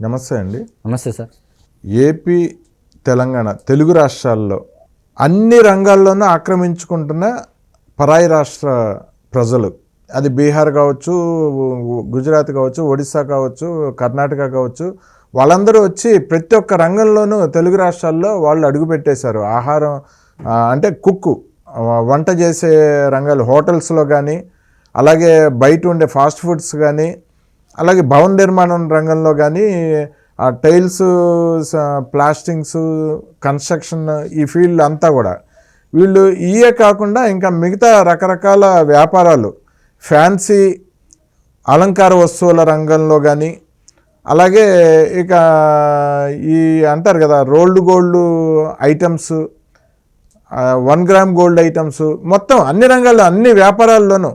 నమస్తే అండి. నమస్తే సార్. ఏపీ తెలంగాణ తెలుగు రాష్ట్రాల్లో అన్ని రంగాల్లోనూ ఆక్రమించుకుంటున్న పరాయి రాష్ట్ర ప్రజలు అది బీహార్ కావచ్చు గుజరాత్ కావచ్చు ఒడిశా కావచ్చు కర్ణాటక కావచ్చు వాళ్ళందరూ వచ్చి ప్రతి ఒక్క రంగంలోనూ తెలుగు రాష్ట్రాల్లో వాళ్ళు అడుగుపెట్టేశారు. ఆహారం అంటే కుక్కు వంట చేసే రంగాలు హోటల్స్లో కానీ అలాగే బయట ఉండే ఫాస్ట్ ఫుడ్స్ కానీ అలాగే భవన నిర్మాణం రంగంలో కానీ ఆ టైల్స్ ప్లాస్టింగ్స్ కన్స్ట్రక్షన్ ఈ ఫీల్డ్ అంతా కూడా. వీళ్ళు ఇయే కాకుండా ఇంకా మిగతా రకరకాల వ్యాపారాలు ఫ్యాన్సీ అలంకార వస్తువుల రంగంలో కానీ అలాగే ఇక ఈ అంటారు కదా rolled gold items one gram gold items మొత్తం అన్ని రంగాల్లో అన్ని వ్యాపారాల్లోనూ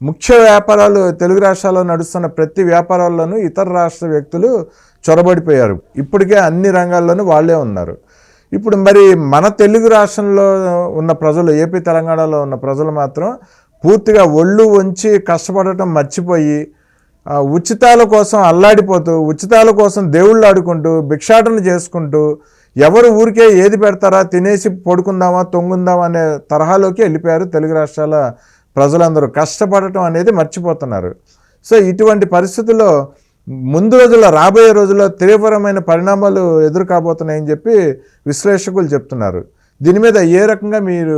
ముఖ్య వ్యాపారాలు తెలుగు రాష్ట్రాల్లో నడుస్తున్న ప్రతి వ్యాపారాల్లోనూ ఇతర రాష్ట్ర వ్యక్తులు చొరబడిపోయారు. ఇప్పటికే అన్ని రంగాల్లోనూ వాళ్ళే ఉన్నారు. ఇప్పుడు మరి మన తెలుగు రాష్ట్రంలో ఉన్న ప్రజలు ఏపీ తెలంగాణలో ఉన్న ప్రజలు మాత్రం పూర్తిగా ఒళ్ళు వంచి కష్టపడటం మర్చిపోయి ఉచితాల కోసం అల్లాడిపోతూ ఉచితాల కోసం దేవుళ్ళు ఆడుకుంటూ భిక్షాటన చేసుకుంటూ ఎవరు ఊరికే ఏది పెడతారా తినేసి పడుకుందామా తొంగుందామా అనే తరహాలోకి వెళ్ళిపోయారు తెలుగు రాష్ట్రాల ప్రజలందరూ కష్టపడటం అనేది మర్చిపోతున్నారు. సో ఇటువంటి పరిస్థితుల్లో ముందు రోజుల్లో రాబోయే రోజుల్లో తీవ్రమైన పరిణామాలు ఎదురు కాబోతున్నాయని చెప్పి విశ్లేషకులు చెప్తున్నారు. దీని మీద ఏ రకంగా మీరు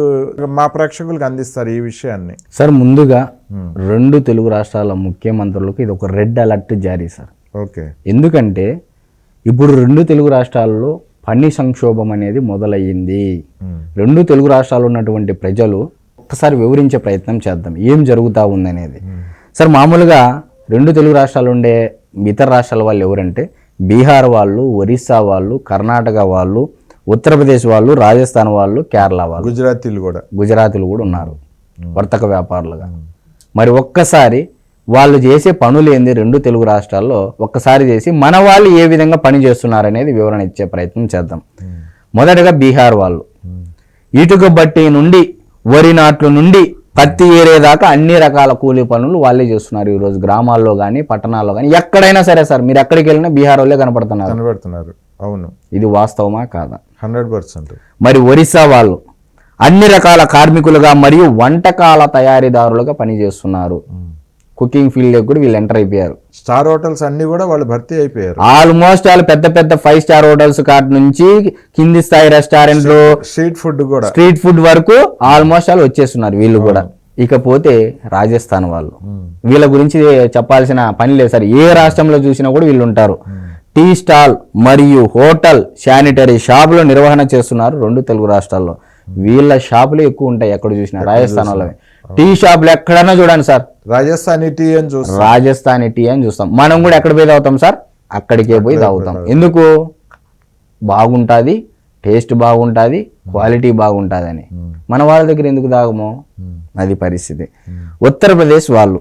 మా ప్రేక్షకులకు అందిస్తారు ఈ విషయాన్ని? సార్ ముందుగా రెండు తెలుగు రాష్ట్రాల ముఖ్యమంత్రులకు ఇది ఒక రెడ్ అలర్ట్ జారీ సార్. ఓకే. ఎందుకంటే ఇప్పుడు రెండు తెలుగు రాష్ట్రాల్లో పని సంక్షోభం అనేది మొదలయ్యింది. రెండు తెలుగు రాష్ట్రాల్లో ఉన్నటువంటి ప్రజలు ఒక్కసారి వివరించే ప్రయత్నం చేద్దాం. ఏం జరుగుతూ ఉందనేది. సార్ మామూలుగా రెండు తెలుగు రాష్ట్రాలు ఉండే ఇతర రాష్ట్రాల వాళ్ళు ఎవరంటే బీహార్ వాళ్ళు ఒరిస్సా వాళ్ళు కర్ణాటక వాళ్ళు ఉత్తరప్రదేశ్ వాళ్ళు రాజస్థాన్ వాళ్ళు కేరళ వాళ్ళు. గుజరాతీలు కూడా. గుజరాతీలు కూడా ఉన్నారు. వర్తక వ్యాపారులుగా. మరి ఒక్కసారి వాళ్ళు చేసే పనులు ఏంది రెండు తెలుగు రాష్ట్రాల్లో ఒక్కసారి చేసి మన వాళ్ళు ఏ విధంగా పని చేస్తున్నారు అనేది వివరణ ఇచ్చే ప్రయత్నం చేద్దాం. మొదటగా బీహార్ వాళ్ళు. ఇటుక బట్టి నుండి వరి నాట్లు నుండి పత్తి ఏరేదాకా అన్ని రకాల కూలీ పనులు వాళ్ళే చేస్తున్నారు ఈరోజు గ్రామాల్లో కానీ పట్టణాల్లో కానీ ఎక్కడైనా సరే సార్ మీరు ఎక్కడికి వెళ్ళినా బీహార్ వాళ్ళే కనపడుతున్నారు. కనబడుతున్నారు. అవును. ఇది వాస్తవమా కాదా? Hundred percent. మరి ఒరిస్సా వాళ్ళు అన్ని రకాల కార్మికులుగా మరియు వంటకాల తయారీదారులుగా పనిచేస్తున్నారు. కుకింగ్ ఫీల్డ్ కూడా వీళ్ళు ఎంటర్ అయిపోయారు. స్టార్ హోటల్స్ అన్ని కూడా వాళ్ళు భర్తీ అయిపోయారు. ఆల్మోస్ట్ వాళ్ళు పెద్ద పెద్ద ఫైవ్ స్టార్ హోటల్స్ కాటి నుంచి కింది స్థాయి రెస్టారెంట్లు స్ట్రీట్ ఫుడ్ కూడా. స్ట్రీట్ ఫుడ్ వరకు ఆల్మోస్ట్ వాళ్ళు వచ్చేస్తున్నారు వీళ్ళు కూడా. ఇకపోతే రాజస్థాన్ వాళ్ళు. వీళ్ళ గురించి చెప్పాల్సిన పని లేదు సార్. ఏ రాష్ట్రంలో చూసినా కూడా వీళ్ళు ఉంటారు. టీ స్టాల్ మరియు హోటల్ శానిటరీ షాపులు నిర్వహణ చేస్తున్నారు రెండు తెలుగు రాష్ట్రాల్లో. వీళ్ళ షాపులు ఎక్కువ ఉంటాయి ఎక్కడ చూసినా. రాజస్థాన్ వాళ్ళవి. టీ షాపులు ఎక్కడైనా చూడండి సార్. రాజస్థానీ టీ అని చూస్తాం. రాజస్థాన్ టీ అని చూస్తాం. మనం కూడా ఎక్కడ పోయి తాగుతాం సార్? అక్కడికే పోయి తాగుతాం. ఎందుకు? బాగుంటుంది టేస్ట్ బాగుంటుంది క్వాలిటీ బాగుంటుంది అని మన వాళ్ళ దగ్గర ఎందుకు తాగము? అది పరిస్థితి. ఉత్తరప్రదేశ్ వాళ్ళు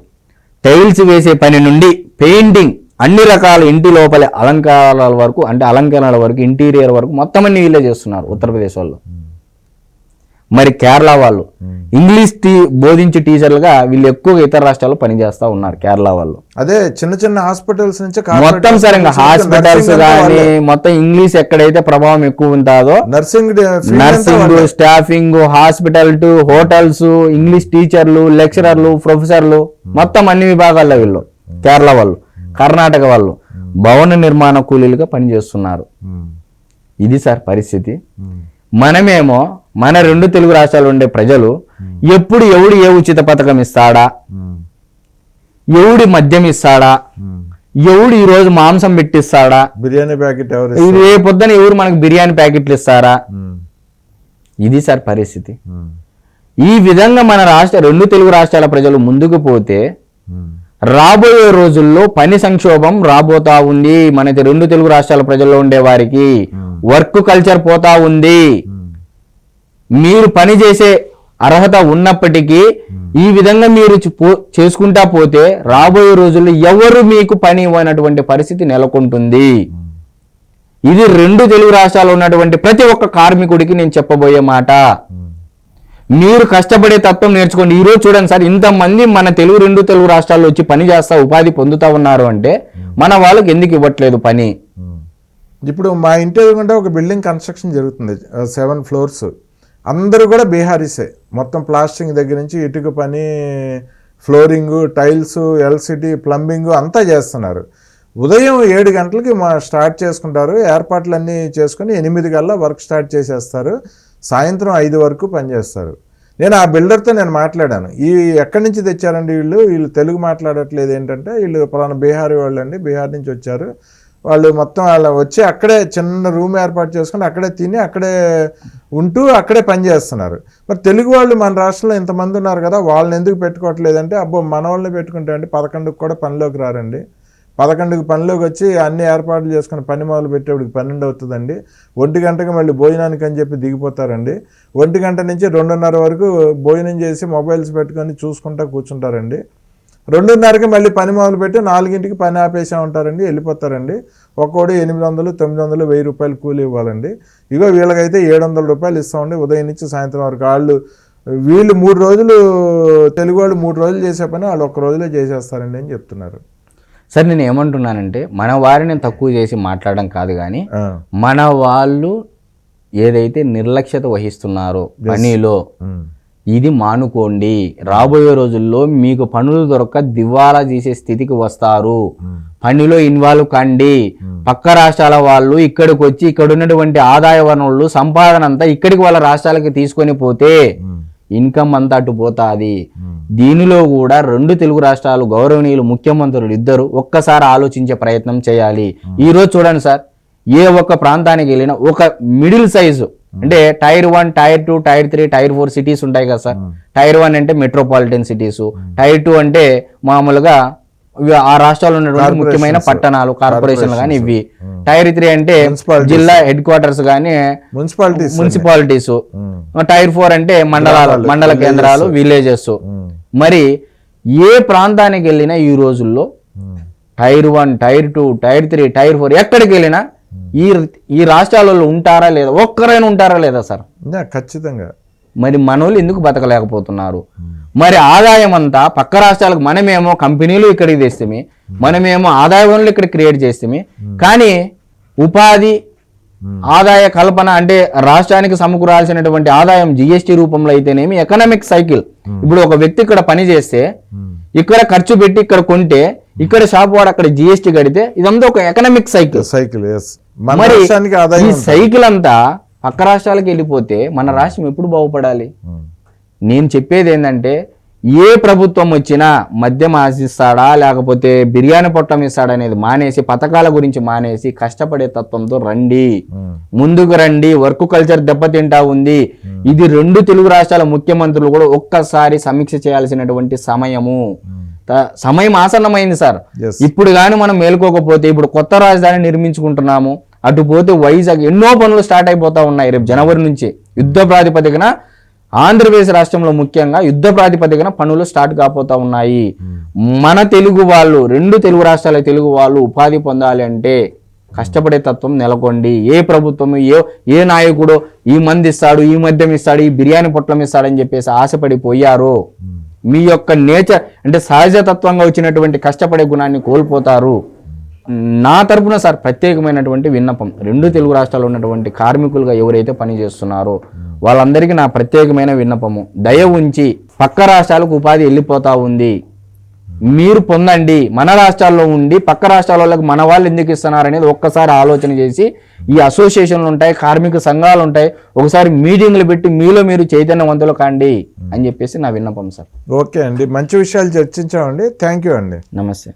టైల్స్ వేసే పని నుండి పెయింటింగ్ అన్ని రకాల ఇంటి లోపల అలంకారాల వరకు అంటే అలంకరణల వరకు ఇంటీరియర్ వరకు మొత్తం అన్ని వీళ్ళే చేస్తున్నారు ఉత్తరప్రదేశ్ వాళ్ళు. మరి కేరళ వాళ్ళు. ఇంగ్లీష్ టీ బోధించే టీచర్లుగా వీళ్ళు ఎక్కువగా ఇతర రాష్ట్రాల్లో పనిచేస్తా ఉన్నారు కేరళ వాళ్ళు. అదే చిన్న చిన్న హాస్పిటల్స్ నుంచి మొత్తం సరే హాస్పిటల్స్ కానీ మొత్తం ఇంగ్లీష్ ఎక్కడైతే ప్రభావం ఎక్కువ ఉంటుందో nursing nursing staffing hospital to hotels English టీచర్లు లెక్చరర్లు ప్రొఫెసర్లు మొత్తం అన్ని విభాగాల్లో వీళ్ళు కేరళ వాళ్ళు కర్ణాటక వాళ్ళు భవన నిర్మాణ కూలీలుగా పనిచేస్తున్నారు. ఇది సార్ పరిస్థితి. మనమేమో మన రెండు తెలుగు రాష్ట్రాలు ఉండే ప్రజలు ఎప్పుడు ఎవడు ఏ ఉచిత పథకం ఇస్తాడా? ఎవడి మద్యం ఇస్తాడా? ఎవడు ఈ రోజు మాంసం పెట్టిస్తాడా? బిర్యానీ ప్యాకెట్ ఎవరు పొద్దున ఎవరు మనకు బిర్యానీ ప్యాకెట్లు ఇస్తారా? ఇది సార్ పరిస్థితి. ఈ విధంగా మన రాష్ట్ర రెండు తెలుగు రాష్ట్రాల ప్రజలు ముందుకు పోతే రాబోయే రోజుల్లో పని సంక్షోభం రాబోతా ఉంది. మన రెండు తెలుగు రాష్ట్రాల ప్రజల్లో ఉండే వారికి వర్క్ కల్చర్ పోతా ఉంది. మీరు పని చేసే అర్హత ఉన్నప్పటికీ ఈ విధంగా మీరు చేసుకుంటా పోతే రాబోయే రోజుల్లో ఎవరు మీకు పని ఇవ్వనటువంటి పరిస్థితి నెలకొంటుంది. ఇది రెండు తెలుగు రాష్ట్రాల్లో ఉన్నటువంటి ప్రతి ఒక్క కార్మికుడికి నేను చెప్పబోయే మాట. మీరు కష్టపడే తత్వం నేర్చుకోండి. ఈరోజు చూడండి సార్ ఇంతమంది మన తెలుగు రెండు తెలుగు రాష్ట్రాల్లో వచ్చి పని చేస్తా ఉపాధి పొందుతా ఉన్నారు అంటే మన వాళ్ళకి ఎందుకు ఇవ్వట్లేదు పని? ఇప్పుడు మా ఇంటి ఒక బిల్డింగ్ కన్స్ట్రక్షన్ జరుగుతుంది. Seven floors. అందరూ కూడా బీహారీసే. మొత్తం ప్లాస్టింగ్ దగ్గర నుంచి ఇటుక పని ఫ్లోరింగు టైల్స్ ఎల్సిడి ప్లంబింగ్ అంతా చేస్తున్నారు. ఉదయం ఏడు గంటలకి మా స్టార్ట్ చేసుకుంటారు. ఏర్పాట్లన్నీ చేసుకుని ఎనిమిది కల్లా వర్క్ స్టార్ట్ చేసేస్తారు. సాయంత్రం ఐదు వరకు పనిచేస్తారు. నేను ఆ బిల్డర్తో నేను మాట్లాడాను. ఈ ఎక్కడి నుంచి తెచ్చారండి వీళ్ళు? వీళ్ళు తెలుగు మాట్లాడట్లేదు ఏంటంటే వీళ్ళు పలానా బీహారీ వాళ్ళు అండి బీహార్ నుంచి వచ్చారు. వాళ్ళు మొత్తం అలా వచ్చి అక్కడే చిన్న రూమ్ ఏర్పాటు చేసుకుని అక్కడే తిని అక్కడే ఉంటూ అక్కడే పని చేస్తున్నారు. మరి తెలుగు వాళ్ళు మన రాష్ట్రంలో ఇంతమంది ఉన్నారు కదా వాళ్ళని ఎందుకు పెట్టుకోవట్లేదంటే అబ్బో మన వాళ్ళని పెట్టుకుంటే అండి పదకొండుకి కూడా పనిలోకి రారండి. పదకొండుకి పనిలోకి వచ్చి అన్ని ఏర్పాట్లు చేసుకుని పని మొదలు పెట్టేవాడికి పన్నెండు అవుతుందండి. ఒంటి గంటకి మళ్ళీ భోజనానికి అని చెప్పి దిగిపోతారండి. ఒంటి గంట నుంచి రెండున్నర వరకు భోజనం చేసి మొబైల్స్ పెట్టుకొని చూసుకుంటా కూర్చుంటారండి. రెండున్నరకి మళ్ళీ పని మొదలు పెట్టి నాలుగింటికి పని ఆపేసా ఉంటారండి వెళ్ళిపోతారండి. ఒక్కోడు ఎనిమిది వందలు తొమ్మిది వందలు వెయ్యి రూపాయలు కూలి ఇవ్వాలండి. ఇగో వీళ్ళకైతే ఏడు వందల రూపాయలు ఇస్తామండి. ఉదయం నుంచి సాయంత్రం వరకు వాళ్ళు వీళ్ళు మూడు రోజులు తెలుగు వాళ్ళు మూడు రోజులు చేసే పని వాళ్ళు ఒక్క రోజులో చేసేస్తారండి అని చెప్తున్నారు. సార్ నేను ఏమంటున్నానంటే మన వారిని తక్కువ చేసి మాట్లాడడం కాదు కానీ మన వాళ్ళు ఏదైతే నిర్లక్ష్యత వహిస్తున్నారో పనిలో ఉమ్, ఇది మానుకోండి. రాబోయే రోజుల్లో మీకు పనులు దొరక్క దివాలా చేసే స్థితికి వస్తారు. పనిలో ఇన్వాల్వ్ కండి. పక్క రాష్ట్రాల వాళ్ళు ఇక్కడికి వచ్చి ఇక్కడ ఉన్నటువంటి ఆదాయ వనరులు సంపాదన అంతా ఇక్కడికి వాళ్ళ రాష్ట్రాలకి తీసుకొని పోతే ఇన్కమ్ అంతా అటు పోతాది. దీనిలో కూడా రెండు తెలుగు రాష్ట్రాలు గౌరవనీయులు ముఖ్యమంత్రులు ఇద్దరు ఒక్కసారి ఆలోచించే ప్రయత్నం చేయాలి. ఈ రోజు చూడండి సార్. ఏ ఒక్క ప్రాంతానికి వెళ్ళినా ఒక మిడిల్ సైజు అంటే tier one tier two tier three tier four cities ఉంటాయి కదా సార్. టైర్ వన్ అంటే మెట్రోపాలిటన్ సిటీస్ టైర్ టూ అంటే మామూలుగా ఆ రాష్ట్రాల్లో ఉన్నటువంటి ముఖ్యమైన పట్టణాలు కార్పొరేషన్లు కానీ ఇవి. టైర్ త్రీ అంటే. జిల్లా హెడ్ క్వార్టర్స్ కానీ మున్సిపాలిటీస్ మున్సిపాలిటీస్ టైర్ ఫోర్ అంటే మండలాలు మండల కేంద్రాలు విలేజెస్ మరి ఏ ప్రాంతానికి వెళ్ళినా ఈ రోజుల్లో. Tier one tier two tier three tier four ఎక్కడికి వెళ్ళినా ఈ ఈ రాష్ట్రాలలో ఉంటారా లేదా? ఒక్కరైనా ఉంటారా లేదా సార్? ఖచ్చితంగా. మరి మనోళ్ళు ఎందుకు బతకలేకపోతున్నారు? మరి ఆదాయం అంతా పక్క రాష్ట్రాలకు మనమేమో కంపెనీలు ఇక్కడికి తెస్తే మనమేమో ఆదాయ వనరులు ఇక్కడ క్రియేట్ చేస్తే కానీ ఉపాధి ఆదాయ కల్పన అంటే రాష్ట్రానికి సమకూరాల్సినటువంటి ఆదాయం జిఎస్టి రూపంలో అయితేనేమి ఎకనామిక్ సైకిల్ ఇప్పుడు ఒక వ్యక్తి ఇక్కడ పని చేస్తే ఇక్కడ ఖర్చు పెట్టి ఇక్కడ కొంటే ఇక్కడ షాప్ వాడు అక్కడ జిఎస్టి కడితే ఇదంతా ఒక ఎకనామిక్ సైకిల్ సైకిల్ మరి ఈ సైకిల్ అంతా పక్క రాష్ట్రాలకు వెళ్ళిపోతే మన రాష్ట్రం ఎప్పుడు బాగుపడాలి? నేను చెప్పేది ఏంటంటే ఏ ప్రభుత్వం వచ్చినా మద్యం ఆశిస్తాడా లేకపోతే బిర్యానీ పొట్టం ఇస్తాడా అనేది మానేసి పథకాల గురించి మానేసి కష్టపడే తత్వంతో రండి. ముందుకు రండి వర్క్ కల్చర్ దెబ్బతింటా ఉంది. ఇది రెండు తెలుగు రాష్ట్రాల ముఖ్యమంత్రులు కూడా ఒక్కసారి సమీక్ష చేయాల్సినటువంటి సమయము. సమయం ఆసన్నమైంది సార్. ఇప్పుడు కానీ మనం మేల్కోకపోతే ఇప్పుడు కొత్త రాజధాని నిర్మించుకుంటున్నాము అటు పోతే వైజాగ్ ఎన్నో పనులు స్టార్ట్ అయిపోతా ఉన్నాయి రేపు జనవరి నుంచి. యుద్ధ ప్రాతిపదికన ఆంధ్రప్రదేశ్ రాష్ట్రంలో ముఖ్యంగా యుద్ధ ప్రాతిపదికన పనులు స్టార్ట్ కాబోతా ఉన్నాయి. మన తెలుగు వాళ్ళు రెండు తెలుగు రాష్ట్రాల తెలుగు వాళ్ళు ఉపాధి పొందాలి అంటే కష్టపడే తత్వం నెలకొండి. ఏ ప్రభుత్వం ఏ ఏ నాయకుడు ఈ మంది ఇస్తాడు ఈ మద్యం ఇస్తాడు ఈ బిర్యానీ పొట్లం ఇస్తాడని చెప్పేసి ఆశపడిపోయారో. మీ యొక్క నేచర్ అంటే సహజతత్వంగా వచ్చినటువంటి కష్టపడే గుణాన్ని కోల్పోతారు. నా తరపున సార్ ప్రత్యేకమైనటువంటి విన్నపం. రెండు తెలుగు రాష్ట్రాల్లో ఉన్నటువంటి కార్మికులుగా ఎవరైతే పని చేస్తున్నారో వాళ్ళందరికీ నా ప్రత్యేకమైన విన్నపము. దయ ఉంచి పక్క రాష్ట్రాలకు ఉపాధి వెళ్ళిపోతా ఉంది. మీరు పొందండి. మన రాష్ట్రాల్లో ఉండి పక్క రాష్ట్రాల వాళ్ళకి మన వాళ్ళు ఎందుకు ఇస్తున్నారు అనేది ఒక్కసారి ఆలోచన చేసి ఈ అసోసియేషన్లు ఉంటాయి కార్మిక సంఘాలు ఉంటాయి. ఒకసారి మీటింగ్లు పెట్టి మీలో మీరు చైతన్యవంతులు కాండి అని చెప్పేసి నా విన్నపం సార్. ఓకే అండి. మంచి విషయాలు చర్చించామండి. థ్యాంక్ యూ అండి. నమస్తే.